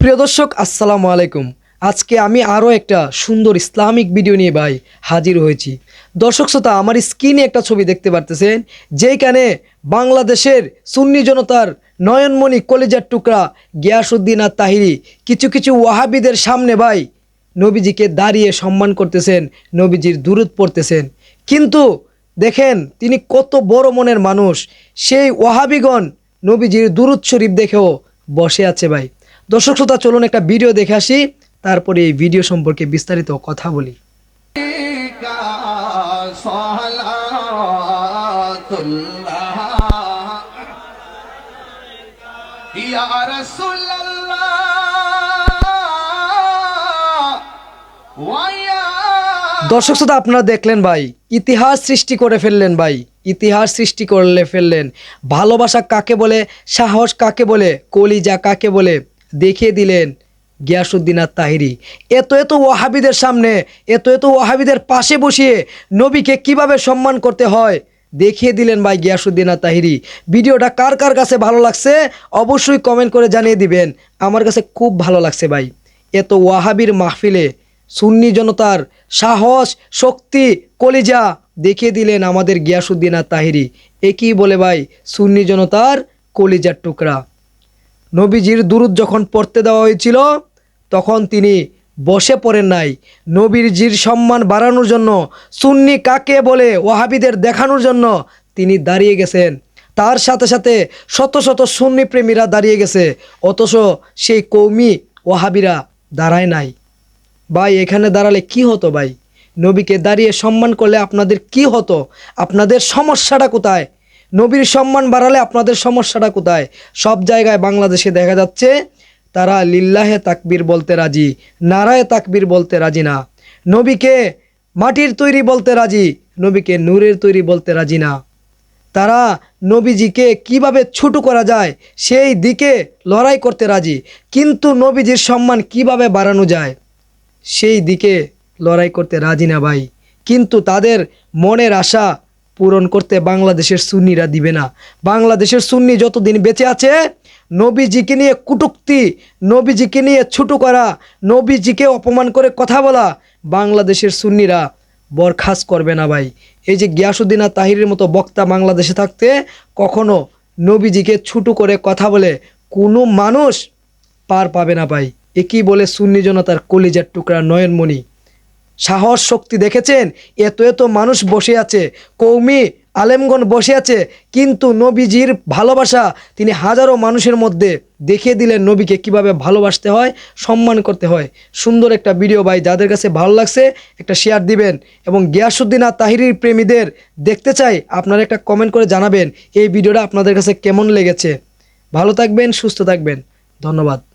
প্রিয় দর্শক, আসসালামু আলাইকুম। আজকে আমি আরও একটা সুন্দর ইসলামিক ভিডিও নিয়ে ভাই হাজির হয়েছি। দর্শক শ্রোতা, আমার স্ক্রিনে একটা ছবি দেখতে পারতেছেন যেখানে বাংলাদেশের সুন্নি জনতার নয়নমণি কলেজার টুকরা গিয়াসুদ্দিন আর তাহিরি কিছু কিছু ওয়াহাবিদের সামনে ভাই নবীজিকে দাঁড়িয়ে সম্মান করতেছেন, নবীজির দূরত পড়তেছেন। কিন্তু দেখেন, তিনি কত বড় মনের মানুষ, সেই ওয়াহাবিগণ নবীজির দুরুদ শরীফ দেখেও বসে আছে ভাই। দর্শক শ্রোতা, চলুন একটা ভিডিও দেখে আসি, তারপরে এই ভিডিও সম্পর্কে বিস্তারিত কথা বলি। দর্শক শ্রোতা, আপনারা দেখলেন ভাই, ইতিহাস সৃষ্টি করে ফেললেন ভাই, ইতিহাস সৃষ্টি করলে ফেললেন। ভালোবাসা কাকে বলে, সাহস কাকে বলে, কলিজা কাকে বলে দেখিয়ে দিলেন গিয়াসুদ্দিন আর তাহিরি এত এত ওয়াহাবিদের সামনে, এত এত ওয়াহাবিদের পাশে বসিয়ে নবীকে কীভাবে সম্মান করতে হয়, দেখিয়ে দিলেন ভাই গিয়াসুদ্দিন আর তাহিরি ভিডিওটা কার কার কাছে ভালো লাগছে অবশ্যই কমেন্ট করে জানিয়ে দিবেন। আমার কাছে খুব ভালো লাগছে ভাই। এত ওয়াহাবির মাহফিলে সুন্নি জনতার সাহস, শক্তি, কলিজা দেখিয়ে দিলেন আমাদের গিয়াসুদ্দিন আর তাহিরি একই বলে ভাই? সুন্নি জনতার কলিজার টুকরা। নবীজির দুরুদ যখন পড়তে দেওয়া হয়েছিল, তখন তিনি বসে পড়েন নাই। নবীজির সম্মান বাড়ানোর জন্য, সুন্নি কাকে বলে ওয়াহাবিদের দেখানোর জন্য তিনি দাঁড়িয়ে গেছেন। তার সাথে সাথে শত শত সুন্নি প্রেমীরা দাঁড়িয়ে গেছে, অথচ সেই কৌমি ওয়াহাবিরা দাঁড়ায় নাই। ভাই, এখানে দাঁড়ালে কি হতো ভাই? নবীকে দাঁড়িয়ে সম্মান করলে আপনাদের কি হতো? আপনাদের সমস্যাটা কোথায়? নবীর সম্মান বাড়ালে আপনাদের সমস্যাটা কোথায়? সব জায়গায় বাংলাদেশে দেখা যাচ্ছে, তারা লিল্লাহে তাকবীর বলতে রাজি, নারায়ে তাকবীর বলতে রাজি না। নবীকে মাটির তৈরি বলতে রাজি, নবীকে নূরের তৈরি বলতে রাজি না। তারা নবীজিকে কীভাবে ছোট করা যায়, সেই দিকে লড়াই করতে রাজি, কিন্তু নবীজির সম্মান কীভাবে বাড়ানো যায়, সেই দিকে লড়াই করতে রাজি না ভাই। কিন্তু তাদের মনের আশা পূরণ করতে বাংলাদেশের সুন্নিরা দিবে না। বাংলাদেশের সুন্নি যতদিন বেঁচে আছে, নবীজিকে নিয়ে কুটুক্তি, নবীজিকে নিয়ে ছোটো করা, নবীজিকে অপমান করে কথা বলা, বাংলাদেশের সুন্নিরা বরখাস্ত করবে না ভাই। এই যে গিয়াসুদ্দিন আর তাহিরের মতো বক্তা বাংলাদেশে থাকতে, কখনো নবীজিকে ছুটু করে কথা বলে কোনো মানুষ পার পাবে না ভাই। একই বলে সুন্নি জনতার কলিজার টুকরা নয়নমণি। সাহস শক্তি দেখেছেন? এত এত মানুষ বসে আছে। কৌমি, আলেমগণ বসে আছে। কিন্তু নবীজির ভালোবাসা তিনি হাজারো মানুষের মধ্যে দেখিয়ে দিলেন নবীকে কীভাবে ভালোবাসতে হয়, সম্মান করতে হয়। সুন্দর একটা ভিডিও ভাই, যাদের কাছে ভালো লাগছে, একটা শেয়ার দিবেন। এবং গিয়াসুদ্দিন আর তাহিরির প্রেমীদের দেখতে চাই, আপনারা একটা কমেন্ট করে জানাবেন, এই ভিডিওটা আপনাদের কাছে কেমন লেগেছে। ভালো থাকবেন, সুস্থ থাকবেন। ধন্যবাদ।